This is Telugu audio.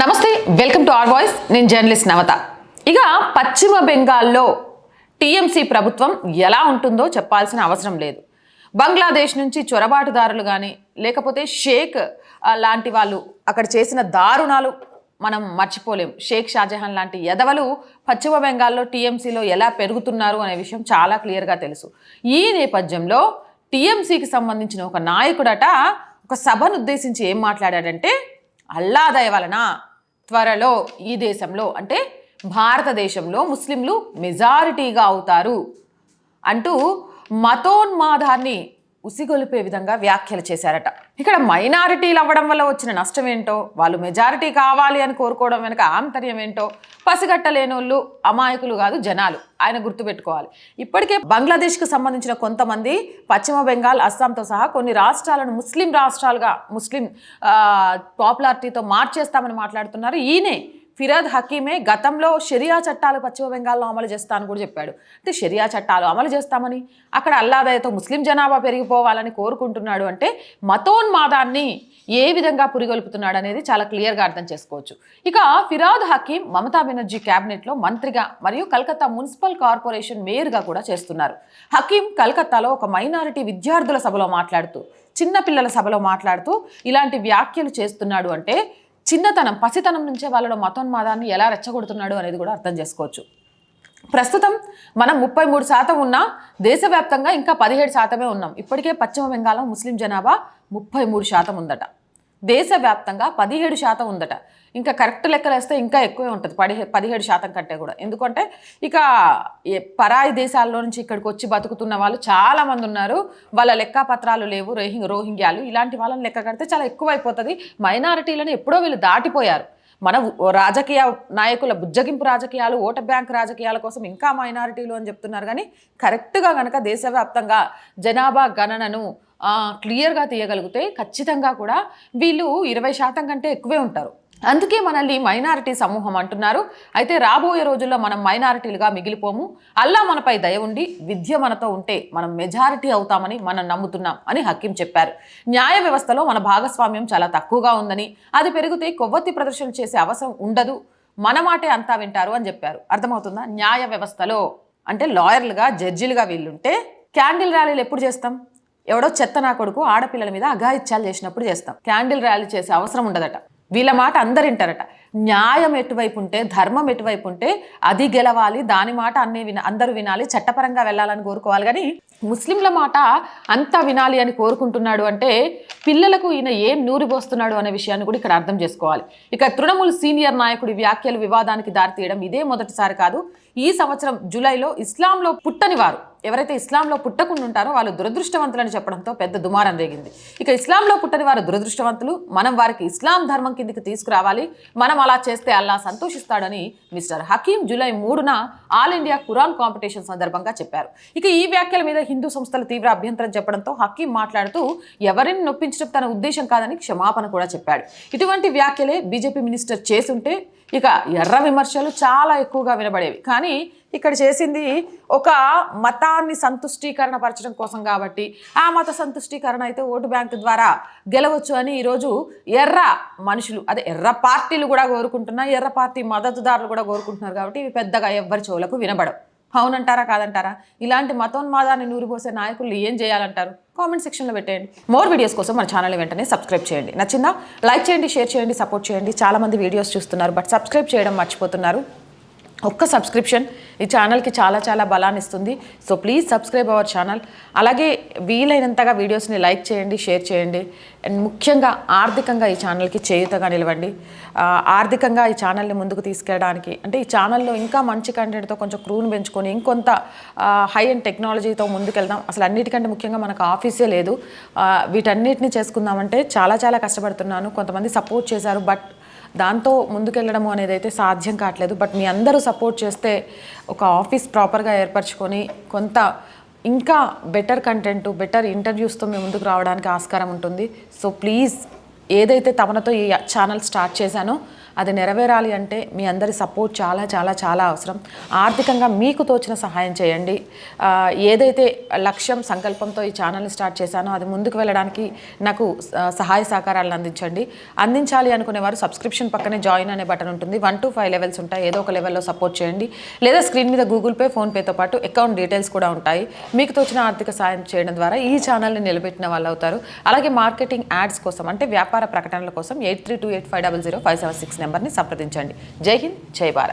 నమస్తే వెల్కమ్ టు ఆర్ వాయిస్. నేను జర్నలిస్ట్ నవత. ఇక పశ్చిమ బెంగాల్లో టీఎంసీ ప్రభుత్వం ఎలా ఉంటుందో చెప్పాల్సిన అవసరం లేదు. బంగ్లాదేశ్ నుంచి చొరబాటుదారులు కానీ లేకపోతే షేక్ లాంటి వాళ్ళు అక్కడ చేసిన దారుణాలు మనం మర్చిపోలేం. షేక్ షాజహాన్ లాంటి ఎదవలు పశ్చిమ బెంగాల్లో టీఎంసీలో ఎలా పెరుగుతున్నారు అనే విషయం చాలా క్లియర్గా తెలుసు. ఈ నేపథ్యంలో టీఎంసీకి సంబంధించిన ఒక నాయకుడట ఒక సభను ఉద్దేశించి ఏం మాట్లాడాడంటే అల్లా దయ వలన త్వరలో ఈ దేశంలో అంటే భారతదేశంలో ముస్లింలు మెజారిటీగా అవుతారు అంటూ మతోన్మాదాన్ని ఉసిగొలిపే విధంగా వ్యాఖ్యలు చేశారట. ఇక్కడ మైనారిటీలు అవ్వడం వల్ల వచ్చిన నష్టం ఏంటో వాళ్ళు మెజారిటీ కావాలి అని కోరుకోవడం వెనుక ఆంతర్యం ఏంటో పసిగట్టలేనోళ్ళు అమాయకులు కాదు జనాలు ఆయన గుర్తుపెట్టుకోవాలి ఇప్పటికే బంగ్లాదేశ్కు సంబంధించిన కొంతమంది పశ్చిమ బెంగాల్ అస్సాంతో సహా కొన్ని రాష్ట్రాలను ముస్లిం రాష్ట్రాలుగా ముస్లిం పాపులారిటీతో మార్చేస్తామని మాట్లాడుతున్నారు. ఈయనే ఫిరాద్ హకీమే గతంలో షరియా చట్టాలు పశ్చిమ బెంగాల్లో అమలు చేస్తానని కూడా చెప్పాడు. అంటే షరియా చట్టాలు అమలు చేస్తామని అక్కడ అల్లాదయతో ముస్లిం జనాభా పెరిగిపోవాలని కోరుకుంటున్నాడు అంటే మతోన్మాదాన్ని ఏ విధంగా పురిగొల్పుతున్నాడు అనేది చాలా క్లియర్గా అర్థం చేసుకోవచ్చు. ఇక ఫిరాద్ హకీం మమతా బెనర్జీ క్యాబినెట్లో మంత్రిగా మరియు కలకత్తా మున్సిపల్ కార్పొరేషన్ మేయర్గా కూడా చేస్తున్నారు. హకీం కలకత్తాలో ఒక మైనారిటీ విద్యార్థుల సభలో మాట్లాడుతూ చిన్నపిల్లల సభలో మాట్లాడుతూ ఇలాంటి వ్యాఖ్యలు చేస్తున్నాడు అంటే చిన్నతనం పసితనం నుంచే వాళ్ళలో మతోన్మాదాన్ని ఎలా రెచ్చగొడుతున్నాడు అనేది కూడా అర్థం చేసుకోవచ్చు. ప్రస్తుతం మనం ముప్పై మూడు శాతం ఉన్నా దేశవ్యాప్తంగా ఇంకా పదిహేడు శాతమే ఉన్నాం. ఇప్పటికే పశ్చిమ బెంగాల్లో ముస్లిం జనాభా ముప్పై మూడు శాతం ఉందట. దేశవ్యాప్తంగా పదిహేడు శాతం ఉందట. ఇంకా కరెక్ట్ లెక్కలు వేస్తే ఇంకా ఎక్కువే ఉంటుంది పదిహే పదిహేడు శాతం కంటే కూడా. ఎందుకంటే ఇక పరాయి దేశాల్లో నుంచి ఇక్కడికి వచ్చి బతుకుతున్న వాళ్ళు చాలామంది ఉన్నారు. వాళ్ళ లెక్క పత్రాలు లేవు రోహింగ్ రోహింగ్యాలు. ఇలాంటి వాళ్ళని లెక్క కడితే చాలా ఎక్కువ అయిపోతుంది మైనారిటీలను ఎప్పుడో వీళ్ళు దాటిపోయారు. మన రాజకీయ నాయకుల బుజ్జగింపు రాజకీయాలు ఓట బ్యాంక్ రాజకీయాల కోసం ఇంకా మైనారిటీలు అని చెప్తున్నారు. కానీ కరెక్ట్గా కనుక దేశవ్యాప్తంగా జనాభా గణనను క్లియర్గా తీయగలిగితే ఖచ్చితంగా కూడా వీళ్ళు ఇరవై శాతం కంటే ఎక్కువే ఉంటారు. అందుకే మనల్ని మైనారిటీ సమూహం అంటున్నారు. అయితే రాబోయే రోజుల్లో మనం మైనారిటీలుగా మిగిలిపోము. అల్లా మనపై దయ ఉండి విద్య మనతో ఉంటే మనం మెజారిటీ అవుతామని మనం నమ్ముతున్నాం అని హకీం చెప్పారు. న్యాయ వ్యవస్థలో మన భాగస్వామ్యం చాలా తక్కువగా ఉందని అది పెరిగితే కొవ్వొత్తి ప్రదర్శన చేసే అవసరం ఉండదు. మన మాటే అంతా వింటారు అని చెప్పారు. అర్థమవుతుందా? న్యాయ వ్యవస్థలో అంటే లాయర్లుగా జడ్జిలుగా వీళ్ళుంటే క్యాండిల్ ర్యాలీలు ఎప్పుడు చేస్తాం? ఎవడో చెత్త నా కొడుకు ఆడపిల్లల మీద అఘాయిత్యాలు చేసినప్పుడు చేస్తాం. క్యాండిల్ ర్యాలీ చేసే అవసరం ఉండదట. వీళ్ళ మాట అందరు వింటారట న్యాయం ఎటువైపు ఉంటే ధర్మం ఎటువైపు ఉంటే అది గెలవాలి దాని మాట అన్నీ విన అందరూ వినాలి చట్టపరంగా వెళ్ళాలని కోరుకోవాలి. కానీ ముస్లింల మాట అంతా వినాలి అని కోరుకుంటున్నాడు అంటే పిల్లలకు ఈయన ఏం నూరిపోస్తున్నాడు అనే విషయాన్ని కూడా ఇక్కడ అర్థం చేసుకోవాలి. ఇక తృణమూల్ సీనియర్ నాయకుడి వ్యాఖ్యలు వివాదానికి దారితీయడం ఇదే మొదటిసారి కాదు. ఈ సంవత్సరం జూలైలో ఇస్లాంలో పుట్టని వారు. ఎవరైతే ఇస్లాంలో పుట్టకుండా ఉంటారో వాళ్ళు దురదృష్టవంతులని చెప్పడంతో పెద్ద దుమారం రేగింది. ఇక ఇస్లాంలో పుట్టని వారు దురదృష్టవంతులు మనం వారికి ఇస్లాం ధర్మం కిందికి తీసుకురావాలి మనం అలా చేస్తే అల్లా సంతోషిస్తాడని మిస్టర్ హకీం జూలై మూడున ఆల్ ఇండియా కురాన్ కాంపిటీషన్ సందర్భంగా చెప్పారు. ఇక ఈ వ్యాఖ్యల మీద హిందూ సంస్థలు తీవ్ర అభ్యంతరం చెప్పడంతో హకీం మాట్లాడుతూ ఎవరిని నొప్పించడం తన ఉద్దేశం కాదని క్షమాపణ కూడా చెప్పాడు. ఇటువంటి వ్యాఖ్యలే బీజేపీ మినిస్టర్ చేసుంటే ఇక ఎర్ర విమర్శలు చాలా ఎక్కువగా వినబడేవి. కానీ కానీ ఇక్కడ చేసింది ఒక మతాన్ని సంతుష్టీకరణ పరచడం కోసం కాబట్టి ఆ మత సంతుష్టీకరణ అయితే ఓటు బ్యాంకు ద్వారా గెలవచ్చు అని ఈరోజు ఎర్ర మనుషులు అదే ఎర్ర పార్టీలు కూడా కోరుకుంటున్నా ఎర్ర పార్టీ మద్దతుదారులు కూడా కోరుకుంటున్నారు కాబట్టి ఇవి పెద్దగా ఎవ్వరి చెవులకు వినబడవు. అవునంటారా కాదంటారా? ఇలాంటి మతోన్మాదాన్ని నూరిపోసే నాయకులు ఏం చేయాలంటారు? కామెంట్ సెక్షన్లో పెట్టేయండి. మోర్ వీడియోస్ కోసం మన ఛానల్ వెంటనే సబ్స్క్రైబ్ చేయండి. నచ్చిందా? లైక్ చేయండి షేర్ చేయండి సపోర్ట్ చేయండి. చాలామంది వీడియోస్ చూస్తున్నారు బట్ సబ్స్క్రైబ్ చేయడం మర్చిపోతున్నారు. ఒక్క సబ్స్క్రిప్షన్ ఈ ఛానల్కి చాలా చాలా బలాన్ని ఇస్తుంది. So please subscribe our channel. అలాగే వీలైనంతగా వీడియోస్ని లైక్ చేయండి షేర్ చేయండి. అండ్ ముఖ్యంగా ఆర్థికంగా ఈ ఛానల్కి చేయుతగా నిలవండి. ఆర్థికంగా ఈ ఛానల్ని ముందుకు తీసుకెళ్ళడానికి అంటే ఈ ఛానల్లో ఇంకా మంచి కంటెంట్తో కొంచెం క్రూను పెంచుకొని ఇంకొంత హై అండ్ టెక్నాలజీతో ముందుకెళ్దాం. అసలు అన్నిటికంటే ముఖ్యంగా మనకు ఆఫీసే లేదు. వీటన్నిటిని చేసుకుందామంటే చాలా చాలా కష్టపడుతున్నాను. కొంతమంది సపోర్ట్ చేశారు బట్ దాంతో ముందుకెళ్ళడము అనేది అయితే సాధ్యం కావట్లేదు బట్ మీ అందరూ సపోర్ట్ చేస్తే ఒక ఆఫీస్ ప్రాపర్గా ఏర్పరచుకొని కొంత ఇంకా బెటర్ కంటెంట్ బెటర్ ఇంటర్వ్యూస్తో మేము ముందుకు రావడానికి ఆస్కారం ఉంటుంది. సో ప్లీజ్ ఏదైతే తమనతో ఈ ఛానల్ స్టార్ట్ చేశానో అది నెరవేరాలి అంటే మీ అందరి సపోర్ట్ చాలా చాలా చాలా అవసరం. ఆర్థికంగా మీకు తోచిన సహాయం చేయండి. ఏదైతే లక్ష్యం సంకల్పంతో ఈ ఛానల్ని స్టార్ట్ చేశానో అది ముందుకు వెళ్ళడానికి నాకు సహాయ సహకారాలను అందించండి. అందించాలి అనుకునేవారు సబ్స్క్రిప్షన్ పక్కనే జాయిన్ అనే బటన్ ఉంటుంది. వన్ టు ఫైవ్ లెవెల్స్ ఉంటాయి. ఏదో ఒక లెవెల్లో సపోర్ట్ చేయండి. లేదా స్క్రీన్ మీద గూగుల్ పే ఫోన్పేతో పాటు అకౌంట్ డీటెయిల్స్ కూడా ఉంటాయి. మీకు తోచిన ఆర్థిక సాయం చేయడం ద్వారా ఈ ఛానల్ని నిలబెట్టిన వాళ్ళు అవుతారు. అలాగే మార్కెటింగ్ యాడ్స్ కోసం అంటే వ్యాపార ప్రకటనల కోసం eight three two eight five double zero five seven six నెంబర్ని సంప్రదించండి. జై హింద్ జై భారత్.